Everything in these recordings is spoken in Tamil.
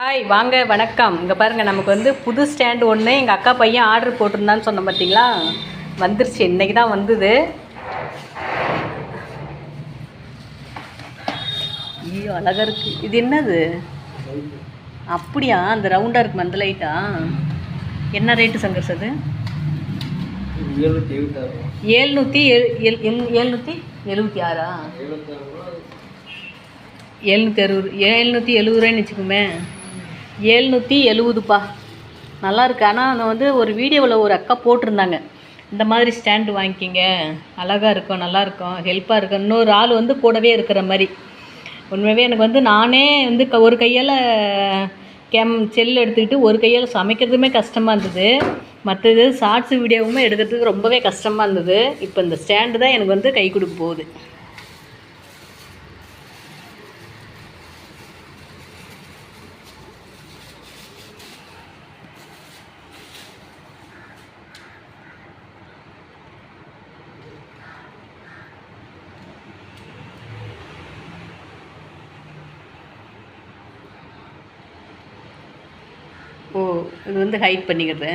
ஹாய் வாங்க வணக்கம். இங்கே பாருங்கள் நமக்கு வந்து புது ஸ்டாண்டு ஒன்று எங்கள் அக்கா பையன் ஆர்டர் போட்டிருந்தான்னு சொன்னோம் பார்த்தீங்களா வந்துருச்சு. இன்னைக்கு தான் வந்தது. ஐயோ அழகாக இருக்குது இது என்னது? அப்படியா? அந்த ரவுண்டாக இருக்கு அந்த லைட்டா என்ன ரேட்டு சங்கர்ஸ் அது? ஏழ்நூற்றி ஏழ்நூற்றி எழுபத்தி ஆறா? எழுநூற்றி அறுபது ஏழ்நூற்றி எழுபது ரூபாய்னு வச்சுக்கோமே. ஏழ்நூற்றி எழுபதுப்பா நல்லாயிருக்கு ஆனால் நான் வந்து ஒரு வீடியோவில் ஒரு அக்கா போட்டிருந்தாங்க. இந்த மாதிரி ஸ்டாண்டு வாங்கிக்கிங்க. அழகாக இருக்கும் நல்லாயிருக்கும் ஹெல்ப்பாக இருக்கும். இன்னொரு ஆள் வந்து கூடவே இருக்கிற மாதிரி. உண்மையாகவே எனக்கு வந்து நானே வந்து க ஒரு கையால் கேம் செல் எடுத்துக்கிட்டு ஒரு கையால் சமைக்கிறதுமே கஷ்டமாக இருந்தது. மற்றது ஷார்ட்ஸ் வீடியோவுமே எடுக்கிறதுக்கு ரொம்பவே கஷ்டமாக இருந்தது. இப்போ இந்த ஸ்டாண்டு தான் எனக்கு வந்து கை கொடுக்க போகுது. ஓ இது வந்து ஹைட் பண்ணிக்கிறது.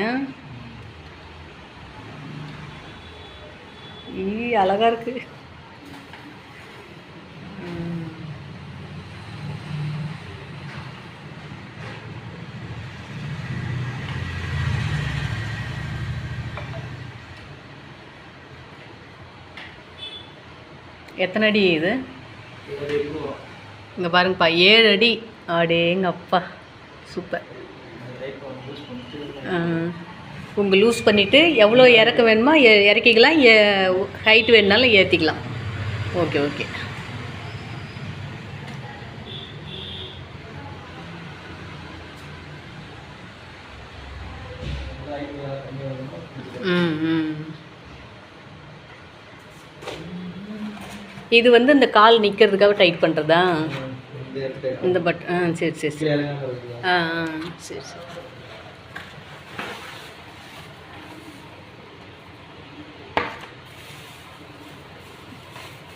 ஈ அழகா இருக்கு. எத்தனை அடி இது? இங்கே பாருங்கப்பா ஏழு அடி. அடேங்க அப்பா சூப்பர். உங்கள் லூஸ் பண்ணிவிட்டு எவ்வளோ இறக்க வேணுமோ? இறக்கிக்கலாம். ஹைட் வேணுனாலும் ஏற்றிக்கலாம் ஓகே ஓகே. ம் ம். இது வந்து இந்த கால் நிற்கிறதுக்காக டைட் பண்ணுறதா இந்த பட் ஆ சரி சரி சரி. ஆ ஆ சரி சரி.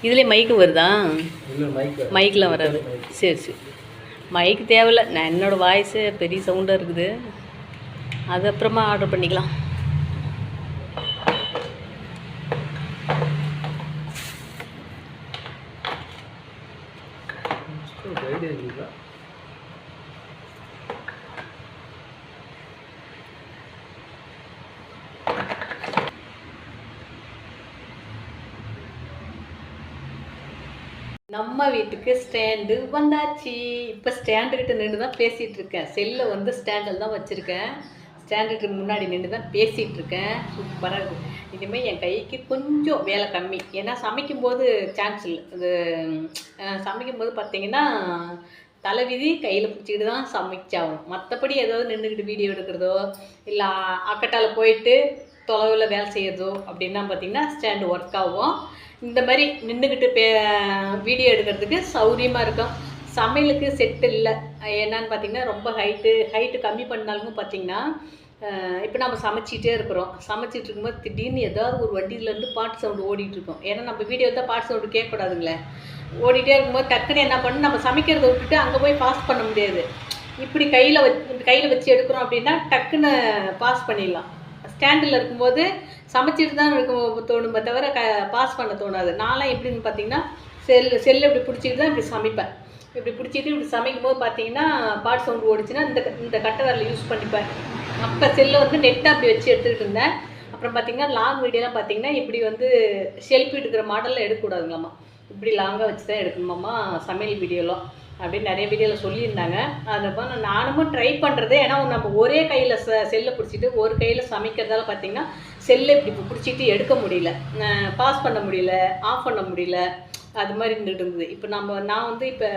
இதுலேயே மைக்கு வருதா? மைக்கில் வராது. சரி சரி. மைக் தேவையில்ல. நான் என்னோடய வாய்ஸு பெரிய சவுண்டாக இருக்குது. அது அப்புறமா ஆர்டர் பண்ணிக்கலாம். நம்ம வீட்டுக்கு ஸ்டாண்டு வந்தாச்சு. இப்போ ஸ்டாண்டுக்கிட்ட நின்று தான் பேசிகிட்டு இருக்கேன் செல்லை வந்து ஸ்டாண்டில் தான் வச்சுருக்கேன். ஸ்டாண்டுக்கு முன்னாடி நின்று தான் பேசிகிட்டு இருக்கேன் சூப்பராக இருக்குது இனிமேல் என் கைக்கு கொஞ்சம் வேலை கம்மி. ஏன்னா சமைக்கும்போது சான்ஸ் இல்லை. இது சமைக்கும்போது பார்த்தீங்கன்னா தலைவிதி கையில் பிடிச்சிக்கிட்டு தான் சமைச்சாகும் மற்றபடி ஏதாவது நின்றுக்கிட்டு வீடியோ எடுக்கிறதோ இல்லை அக்கட்டால் போயிட்டு தொலைவில் வேலை செய்கிறதோ அப்படின்னா பார்த்தீங்கன்னா ஸ்டாண்டு ஒர்க் ஆகும். இந்த மாதிரி நின்றுக்கிட்டு பே வீடியோ எடுக்கிறதுக்கு சௌரியமாக இருக்கும். சமையலுக்கு செட் இல்லை. என்னன்னு பார்த்தீங்கன்னா ரொம்ப ஹைட்டு ஹைட்டு கம்மி பண்ணாலும் பார்த்தீங்கன்னா இப்போ நம்ம சமைச்சிட்டே இருக்கிறோம். சமைச்சிட்டு இருக்கும்போது திடீர்னு ஏதாவது ஒரு வண்டியிலேருந்து பாட்டு சவுண்டு ஓடிட்டு இருக்கோம். ஏன்னா நம்ம வீடியோ தான் பாட்டு சவுண்டு கேட்கக்கூடாதுங்களே. ஓடிட்டே இருக்கும்போது டக்குன்னு என்ன பண்ணு நம்ம சமைக்கிறத விட்டுட்டு அங்கே போய் பாஸ் பண்ண முடியாது. இப்படி கையில் வச்சு கையில் வச்சு எடுக்கிறோம் அப்படின்னா டக்குன்னு பாஸ் பண்ணிடலாம். ஸ்டாண்டில் இருக்கும்போது சமைச்சிட்டு தான் இருக்கும் தோணுமே தவிர க பாஸ் பண்ண தோணாது. நான்லாம் எப்படின்னு பார்த்தீங்கன்னா செல் செல்லு இப்படி பிடிச்சிட்டு தான் இப்படி சமைப்பேன். இப்படி பிடிச்சிட்டு இப்படி சமைக்கும் போது பார்த்தீங்கன்னா பாட் சவுண்டு ஓடிச்சுன்னா இந்த இந்த கட்டவரில் யூஸ் பண்ணிப்பேன். அப்போ செல்லை வந்து நெட்டாக அப்படி வச்சு எடுத்துக்கிட்டு இருந்தேன். அப்புறம் பார்த்தீங்கன்னா லாங் வீடியோலாம் பார்த்தீங்கன்னா இப்படி வந்து செல்ஃபி எடுக்கிற மாடலில் எடுக்கக்கூடாதுங்களாம்மா. இப்படி லாங்காக வச்சு தான் எடுக்கணுமாம்மா சமையல் வீடியோலாம் அப்படின்னு நிறைய வீடியோவில் சொல்லியிருந்தாங்க. அதை நானும் ட்ரை பண்ணுறது ஏன்னா நம்ம ஒரே கையில் செ செல்லை பிடிச்சிட்டு ஒரு கையில் சமைக்கிறதால பார்த்தீங்கன்னா செல்லை இப்படி பிடிச்சிட்டு எடுக்க முடியல. பாஸ் பண்ண முடியல ஆஃப் பண்ண முடியல அது மாதிரி இருந்துட்டு இருந்தது. இப்போ நம்ம நான் வந்து இப்போ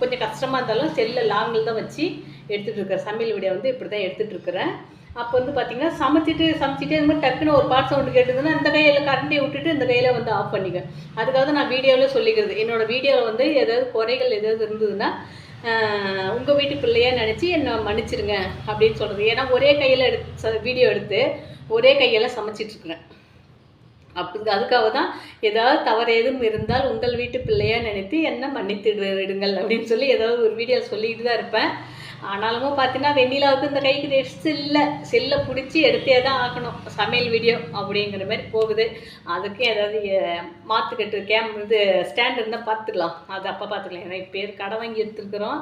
கொஞ்சம் கஷ்டமாக இருந்தாலும் செல்லை லாங்கில் தான் வச்சு எடுத்துகிட்டு இருக்கிறேன். சமையல் வீடியோ வந்து இப்படி தான் எடுத்துகிட்டு இருக்கிறேன். அப்போ வந்து பார்த்தீங்கன்னா சமைச்சிட்டு சமைச்சிட்டு சமைச்சிட்டே மாதிரி டக்குன்னு ஒரு பாட் சவுண்டு கேட்டதுன்னா இந்த கையில் கரண்ட்டை விட்டுட்டு இந்த கையில் வந்து ஆஃப் பண்ணிக்க. அதுக்காக தான் நான் வீடியோவில் சொல்லிக்கிறது. என்னோட வீடியோவில் வந்து ஏதாவது குறைகள் ஏதாவது இருந்ததுன்னா உங்கள் வீட்டு பிள்ளையா நினச்சி என்னை மன்னிச்சிருங்க அப்படின்னு சொல்கிறது ஏன்னா ஒரே கையில் எடுத்து வீடியோ எடுத்து ஒரே கையில் சமைச்சிட்ருக்குறேன் அப்படி அதுக்காக தான் ஏதாவது தவறு ஏதும் இருந்தால் உங்கள் வீட்டு பிள்ளையாக நினைத்து என்ன மன்னித்து விடுங்கள் அப்படின்னு சொல்லி ஏதாவது ஒரு வீடியோ சொல்லிக்கிட்டு தான் இருப்பேன். ஆனாலும் பார்த்தீங்கன்னா வெண்ணிலாவுக்கு இந்த கைக்கு ரெஸ்ட் இல்லை செல்லை பிடிச்சி எடுத்தே தான் ஆகணும். சமையல் வீடியோ அப்படிங்கிற மாதிரி போகுது. அதுக்கு ஏதாவது மாற்றுக்கட்டு கேம் இது ஸ்டாண்ட் இருந்தால் பார்த்துக்கலாம் அது அப்போ பார்த்துக்கலாம் ஏன்னா இப்போ கடை வாங்கி எடுத்துருக்குறோம்.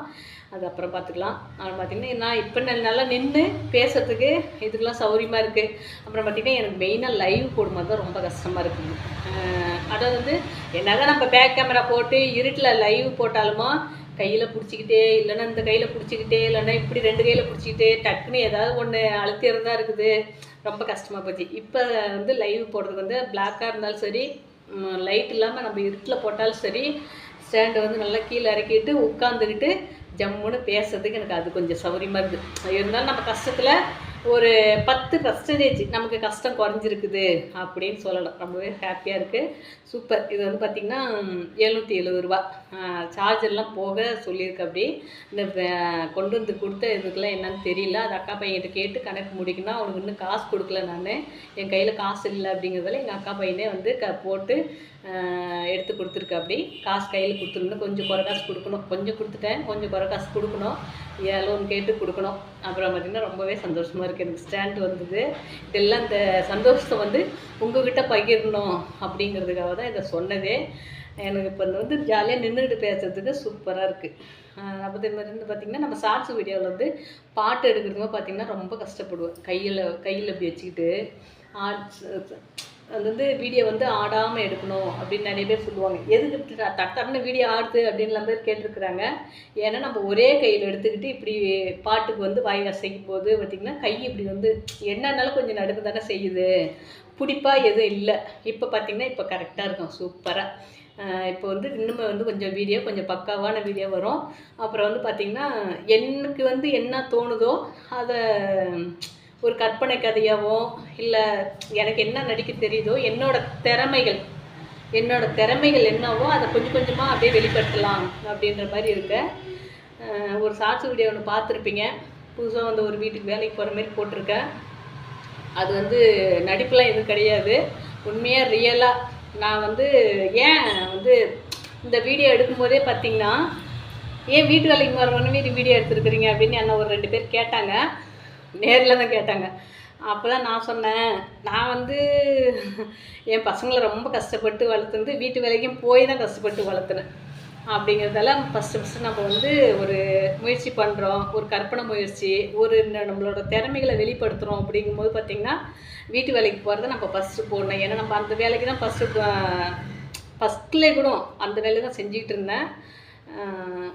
அது அப்புறம் பார்த்துக்கலாம் அப்புறம் பார்த்தீங்கன்னா நான் இப்போ நல்லா நின்று பேசுகிறதுக்கு இதுக்கெல்லாம் சௌரியமாக இருக்குது அப்புறம் பார்த்தீங்கன்னா எனக்கு மெயினாக லைவ் போடும்போது தான் ரொம்ப கஷ்டமாக இருக்குது அதாவது வந்து என்னதான் நம்ம பேக் கேமரா போட்டு இருட்டில் லைவ் போட்டாலுமோ கையில் பிடிச்சிக்கிட்டே இல்லைன்னா இந்த கையில் பிடிச்சிக்கிட்டே இல்லைன்னா இப்படி ரெண்டு கையில் பிடிச்சிக்கிட்டே டக்குன்னு ஏதாவது ஒன்று அழுத்திறதா இருக்குது. ரொம்ப கஷ்டமாக போச்சு. இப்போ வந்து லைவ் போடுறது வந்து பிளாக்காக இருந்தாலும் சரி லைட் இல்லாமல் நம்ம இருட்டில் போட்டாலும் சரி ஸ்டாண்டு வந்து நல்லா கீழே இறக்கிட்டு உட்காந்துக்கிட்டு ஜம்முன்னு பேசுறதுக்கு எனக்கு அது கொஞ்சம் சௌகரியமாக இருக்குது. இருந்தாலும் நம்ம கஷ்டத்தில் ஒரு பத்து பர்சன்டேஜ் நமக்கு கஷ்டம் குறைஞ்சிருக்குது அப்படின்னு சொல்லலாம். ரொம்பவே ஹாப்பியாக இருக்குது சூப்பர் இது வந்து பார்த்திங்கன்னா எழுநூற்றி எழுபது ரூபா. சார்ஜர்லாம் போக சொல்லியிருக்கு அப்படி. இந்த கொண்டு வந்து கொடுத்த இதுக்கெல்லாம் என்னன்னு தெரியல. அது அக்கா பையன்கிட்ட கேட்டு கணக்கு முடிக்கணும் அவனுக்கு இன்னும் காசு கொடுக்கல நான். என் கையில் காசு இல்லை அப்படிங்கிறதால எங்கள் அக்கா பையனே வந்து க போட்டு எடுத்து கொடுத்துருக்கு அப்படி. காசு கையில் கொடுத்துருந்தோம் கொஞ்சம் குறை காசு கொடுக்கணும். கொஞ்சம் கொடுத்துட்டேன். கொஞ்சம் குறை காசு கொடுக்கணும். லோன் கேட்டு கொடுக்கணும்? அப்புறம் பார்த்திங்கன்னா ரொம்பவே சந்தோஷமாக இருக்குது எனக்கு ஸ்டாண்ட் வந்தது. இதெல்லாம் இந்த சந்தோஷத்தை வந்து உங்ககிட்ட பகிரணும் அப்படிங்கிறதுக்காக தான் இதை சொன்னதே. எனக்கு இப்போ இந்த வந்து ஜாலியாக நின்றுட்டு பேசுறதுக்கு சூப்பராக இருக்குது அப்போ மாதிரி வந்து பார்த்திங்கன்னா நம்ம ஷார்ட்ஸ் வீடியோவில் வந்து பாட்டு எடுக்கிறதுக்கு பார்த்திங்கன்னா ரொம்ப கஷ்டப்படுவேன். கையில் கையில் இப்படி வச்சுக்கிட்டு. ஆர்ட்ஸ் அது வந்து வீடியோ வந்து ஆடாமல் எடுக்கணும் அப்படின்னு நிறைய பேர் சொல்லுவாங்க. எதுக்கு ட- வீடியோ ஆடுது அப்படின்லாம் பேர் கேட்டிருக்கிறாங்க. ஏன்னா நம்ம ஒரே கையில் எடுத்துக்கிட்டு இப்படி பாட்டுக்கு வந்து வாய் அசைக்கும் போது பார்த்திங்கன்னா கை இப்படி வந்து என்னன்னாலும் கொஞ்சம் நடுக்கு தானே செய்யுது. பிடிப்பாக எதுவும் இல்லை. இப்போ பார்த்திங்கன்னா இப்போ கரெக்டாக இருக்கும். சூப்பராக இப்போ வந்து இன்னுமே வந்து கொஞ்சம் வீடியோ கொஞ்சம் பக்காவான வீடியோ வரும். அப்புறம் வந்து பார்த்திங்கன்னா எனக்கு வந்து என்ன தோணுதோ அதை ஒரு கற்பனை கதையாவோ இல்லை எனக்கு என்ன நடிக்க தெரியுதோ என்னோட திறமைகள் என்னோட திறமைகள் என்னவோ அதை கொஞ்சம் கொஞ்சமாக அப்படியே வெளிப்படுத்தலாம் அப்படின்ற மாதிரி இருக்க. ஒரு ஷார்ட்ஸ் வீடியோ ஒன்று பார்த்துருப்பீங்க. புதுசாக வந்து ஒரு வீட்டுக்கு வேலைக்கு போகிற மாதிரி போட்டிருக்கேன் அது வந்து நடிப்புலாம் எதுவும் கிடையாது. உண்மையாக ரியலாக நான் வந்து ஏன் வந்து இந்த வீடியோ எடுக்கும்போதே பார்த்தீங்கன்னா ஏன் வீட்டு வேலைக்கு வரவொன்னே வீடியோ எடுத்துருக்குறீங்க அப்படின்னு என்ன ஒரு ரெண்டு பேர் கேட்டாங்க. நேரில் தான் கேட்டாங்க. அப்போ தான் நான் சொன்னேன் நான் வந்து என் பசங்களை ரொம்ப கஷ்டப்பட்டு வளர்த்துருந்து வீட்டு வேலைக்கும் போய் தான் கஷ்டப்பட்டு வளர்த்துனேன். அப்படிங்கிறதால ஃபஸ்ட்டு ஃபஸ்ட்டு நம்ம வந்து ஒரு முயற்சி பண்ணுறோம் ஒரு கற்பனை முயற்சி ஒரு நம்மளோட திறமைகளை வெளிப்படுத்துகிறோம் அப்படிங்கும்போது பார்த்திங்கன்னா வீட்டு வேலைக்கு போகிறத நம்ம ஃபஸ்ட்டு போடணும். ஏன்னா நம்ம அந்த வேலைக்கு தான் ஃபஸ்ட்டு ஃபஸ்ட்டில் கூட அந்த வேலையை தான் செஞ்சுக்கிட்டு இருந்தேன்.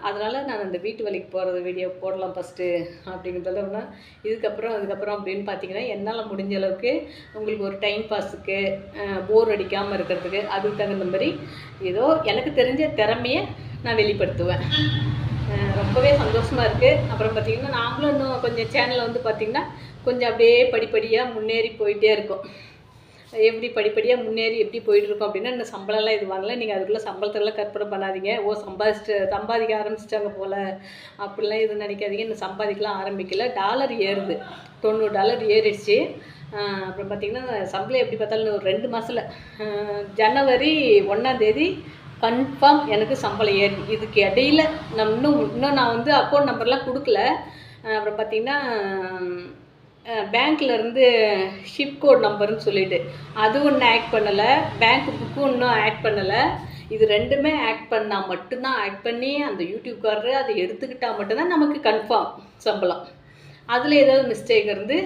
அதனால் நான் அந்த வீட்டு வேலைக்கு போகிறது வீடியோ போடலாம் ஃபஸ்ட்டு அப்படிங்கிறதால இதுக்கப்புறம் அதுக்கப்புறம் அப்படின்னு பார்த்தீங்கன்னா என்னால் முடிஞ்ச அளவுக்கு உங்களுக்கு ஒரு டைம் பாஸுக்கு போர் அடிக்காமல் இருக்கிறதுக்கு அதுக்கு தகுந்த மாதிரி ஏதோ எனக்கு தெரிஞ்ச திறமையை நான் வெளிப்படுத்துவேன். ரொம்பவே சந்தோஷமாக இருக்குது அப்புறம் பார்த்திங்கன்னா நாங்களும் இன்னும் கொஞ்சம் சேனலில் வந்து பார்த்திங்கன்னா கொஞ்சம் அப்படியே படிப்படியாக முன்னேறி போயிட்டே இருக்கோம். எப்படி படிப்படியாக முன்னேறி எப்படி போயிட்டுருக்கோம் அப்படின்னா இந்த சம்பளம்லாம் இது வாங்கல. நீங்கள் அதுக்குள்ளே சம்பளத்தெல்லாம் கற்பனை பண்ணாதீங்க. ஓ சம்பாதிச்சு சம்பாதிக்க ஆரம்பிச்சிட்டாங்க போல். அப்படிலாம் எதுவும் நினைக்காதீங்க. இந்த சம்பாதிக்கலாம் ஆரம்பிக்கல. டாலர் ஏறுது. தொண்ணூறு டாலர் ஏறிடுச்சு. அப்புறம் பார்த்திங்கன்னா சம்பளம் எப்படி பார்த்தாலும் ஒரு ரெண்டு மாதத்தில் ஜனவரி ஒன்றாந்தேதி கன்ஃபார்ம் எனக்கு சம்பளம் ஏறி இதுக்கு இடையில நான் இன்னும் இன்னும் நான் வந்து அக்கௌண்ட் நம்பர்லாம் கொடுக்கல. அப்புறம் பார்த்திங்கன்னா பேங்க்லேருந்து ஷிப் கோட் நம்பர்னு சொல்லிட்டு. அதுவும் இன்னும் ஆக்ட் பண்ணலை. பேங்க் புக்கும் இன்னும் ஆக்ட் பண்ணலை. இது ரெண்டுமே ஆக்ட் பண்ணால் மட்டும்தான் ஆக்ட் பண்ணி அந்த யூடியூப்காரரு அதை எடுத்துக்கிட்டால் மட்டும்தான் நமக்கு கன்ஃபார்ம் சம்பளம். அதில் ஏதாவது மிஸ்டேக் இருந்து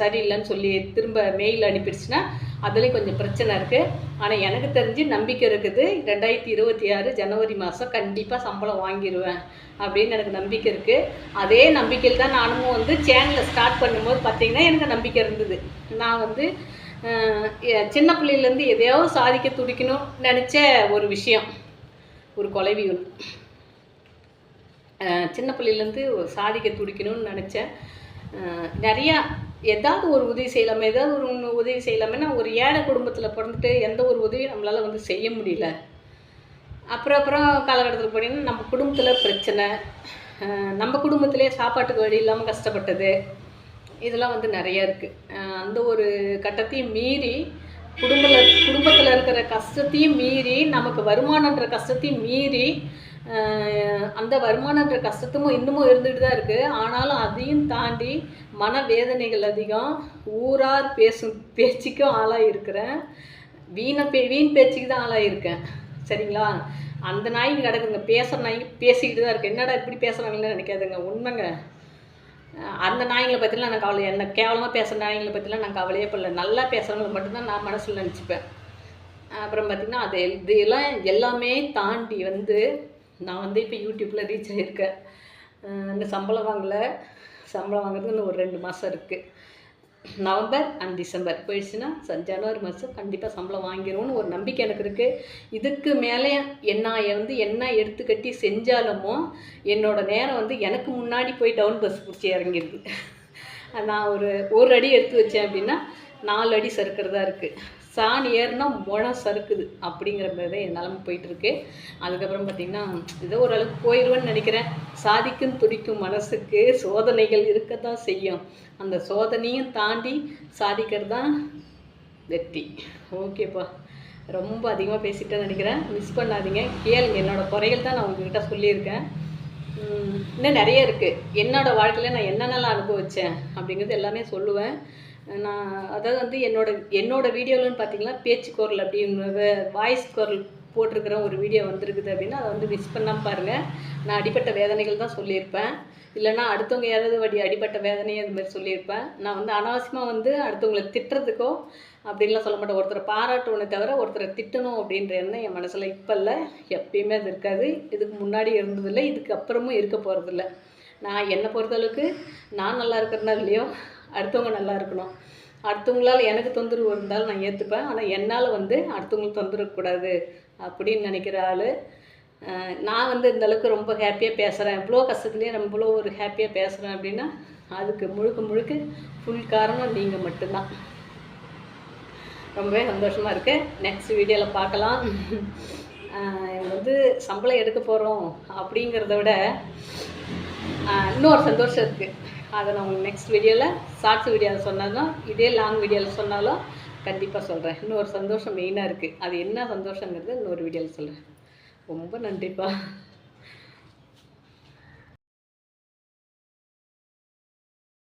சரியில்லைன்னு சொல்லி திரும்ப மெயில் அனுப்பிடுச்சுன்னா அதுலேயும் கொஞ்சம் பிரச்சனை இருக்குது ஆனால் எனக்கு தெரிஞ்சு நம்பிக்கை இருக்குது. ரெண்டாயிரத்தி இருபத்தி ஆறு ஜனவரி மாதம் கண்டிப்பாக சம்பளம் வாங்கிடுவேன் அப்படின்னு எனக்கு நம்பிக்கை இருக்குது அதே நம்பிக்கையில் தான் நானும் வந்து சேனலை ஸ்டார்ட் பண்ணும்போது பார்த்தீங்கன்னா எனக்கு நம்பிக்கை இருந்தது. நான் வந்து எ- சின்ன பிள்ளையிலேருந்து எதையாவது சாதிக்க துடிக்கணும் நினச்ச ஒரு விஷயம் ஒரு கொலைவி ஒன்று சின்ன பிள்ளையிலேருந்து சாதிக்க துடிக்கணும்னு நினச்சேன் நிறையா ஏதாவது ஒரு உதவி செய்யலாமே ஏதாவது ஒரு ஒன்று உதவி செய்யலாமேனா ஒரு ஏழை குடும்பத்தில் பிறந்துட்டு எந்த ஒரு உதவியும் நம்மளால் வந்து செய்ய முடியல. அப்புறம் அப்புறம் காலகட்டத்தில் போனீங்கன்னா நம்ம குடும்பத்தில் பிரச்சனை நம்ம குடும்பத்திலே சாப்பாட்டுக்கு வழி இல்லாமல் கஷ்டப்பட்டது இதெல்லாம் வந்து நிறைய இருக்குது அந்த ஒரு கட்டத்தையும் மீறி குடும்பத்தில் குடும்பத்தில் இருக்கிற கஷ்டத்தையும் மீறி நமக்கு வருமானன்ற கஷ்டத்தையும் மீறி அந்த வருமானன்ற கஷ்டத்தும் இன்னமும் இருந்துகிட்டு தான் இருக்குது ஆனாலும் அதையும் தாண்டி மனவேதனைகள் அதிகம். ஊரார் பேசும் பேச்சுக்கும் ஆளாக இருக்கிறேன். வீணை பே வீண் பேச்சுக்கு தான் ஆளாக இருக்கேன். சரிங்களா? அந்த நாய்க்கு கிடக்குங்க பேசுகிற நாய்க்கு பேசிக்கிட்டு தான் இருக்கு என்னடா இப்படி பேசுகிறாங்கன்னு நினைக்காதுங்க. உண்மைங்க. அந்த நாய்ங்களை பற்றிலாம் நான் கவலை என்ன கேவலமாக பேசுகிற நாய்ங்களை பற்றிலாம் நான் கவலையே படல. நல்லா பேசுகிறவங்களை மட்டும்தான் நான் மனசில் நினச்சிப்பேன். அப்புறம் பார்த்திங்கன்னா அது இதெல்லாம் எல்லாமே தாண்டி வந்து நான் வந்து இப்போ யூடியூப்பில் ரீச் ஆகியிருக்கேன் அந்த இந்த சம்பளம் வாங்கலை. சம்பளம் வாங்குறது இன்னும் ஒரு ரெண்டு மாதம் இருக்குது நவம்பர் அண்ட் டிசம்பர். போயிடுச்சுன்னா ஜனவரி மாதம் கண்டிப்பாக சம்பளம் வாங்கிடுவோம்னு ஒரு நம்பிக்கை எனக்கு இருக்குது இதுக்கு மேலே என்ன வந்து என்ன எடுத்துக்கட்டி செஞ்சாலுமோ என்னோடய நேரம் வந்து எனக்கு முன்னாடி போய் டவுன் பஸ் பிடிச்சி இறங்கிடுது நான் ஒரு ஒரு அடி எடுத்து வச்சேன் அப்படின்னா நாலு அடி சறுக்கிறதா இருக்குது சாணி ஏறுனா முழம் சறுக்குது அப்படிங்கிற மாதிரி தான் என் நிலமை போயிட்டுருக்கு. அதுக்கப்புறம் பார்த்திங்கன்னா ஏதோ ஓரளவுக்கு போயிடுவேன்னு நினைக்கிறேன். சாதிக்கும் துடிக்கும் மனசுக்கு சோதனைகள் இருக்க தான் செய்யும். அந்த சோதனையும் தாண்டி சாதிக்கிறது தான் வெற்றி. ஓகேப்பா. ரொம்ப அதிகமாக பேசிட்டேன்னு நினைக்கிறேன். மிஸ் பண்ணாதீங்க. கேளுங்க என்னோட குறைகள் தான் நான் உங்ககிட்ட சொல்லியிருக்கேன். இன்னும் நிறைய இருக்குது என்னோடய வாழ்க்கையில் நான் என்னென்னலாம் அனுபவித்தேன் அப்படிங்கிறது எல்லாமே சொல்லுவேன். நான் அதாவது வந்து என்னோட என்னோட வீடியோலன்னு பார்த்தீங்கன்னா பேச்சு குரல் அப்படிங்கிற வாய்ஸ் குரல் போட்டிருக்கிற ஒரு வீடியோ வந்திருக்குது அப்படின்னா அதை வந்து மிஸ் பண்ணாமல் பாருங்கள் நான் அடிப்பட்ட வேதனைகள் தான் சொல்லியிருப்பேன். இல்லைன்னா அடுத்தவங்க யாராவது வடி அடிப்பட்ட வேதனையை அது மாதிரி சொல்லியிருப்பேன். நான் வந்து அனாவசியமாக வந்து அடுத்தவங்களை திட்டுறதுக்கோ அப்படின்லாம் சொல்ல மாட்டேன். ஒருத்தரை பாராட்டணுமே தவிர ஒருத்தரை திட்டணும் அப்படின்ற எண்ணம் என் மனசில் இப்போ இல்லை. எப்பயுமே அது இருக்காது. இதுக்கு முன்னாடி இருந்ததில்லை. இதுக்கு அப்புறமும் இருக்க போகிறதில்ல நான் என்னை பொறுத்தளவுக்கு நான் நல்லா இருக்கிறனா இல்லையோ அடுத்தவங்க நல்லா இருக்கணும். அடுத்தவங்களால் எனக்கு தொந்தரவு இருந்தாலும் நான் ஏற்றுப்பேன் ஆனால் என்னால் வந்து அடுத்தவங்களுக்கு தொந்தரவு கூடாது அப்படின்னு நினைக்கிற ஆள் நான் வந்து இந்த அளவுக்கு ரொம்ப ஹாப்பியாக பேசுகிறேன் இவ்வளோ கஷ்டத்துலேயே நம்ம இவ்வளோ ஒரு ஹாப்பியாக பேசுகிறேன் அப்படின்னா அதுக்கு முழுக்க முழுக்க ஃபுல் காரணம் நீங்கள் மட்டும்தான். ரொம்பவே சந்தோஷமாக இருக்குது நெக்ஸ்ட் வீடியோவில் பார்க்கலாம். வந்து சம்பளம் எடுக்க போகிறோம் அப்படிங்கிறத விட இன்னொரு சந்தோஷம் இருக்குது அதை நான் உங்களுக்கு நெக்ஸ்ட் வீடியோவில் ஷார்ட்ஸ் வீடியோவில் சொன்னாலும் இதே லாங் வீடியோவில் சொன்னாலும் கண்டிப்பாக சொல்கிறேன் இன்னொரு சந்தோஷம் மெயினாக இருக்குது அது என்ன சந்தோஷங்கிறது இன்னொரு வீடியோவில் சொல்கிறேன் ரொம்ப நன்றிப்பா.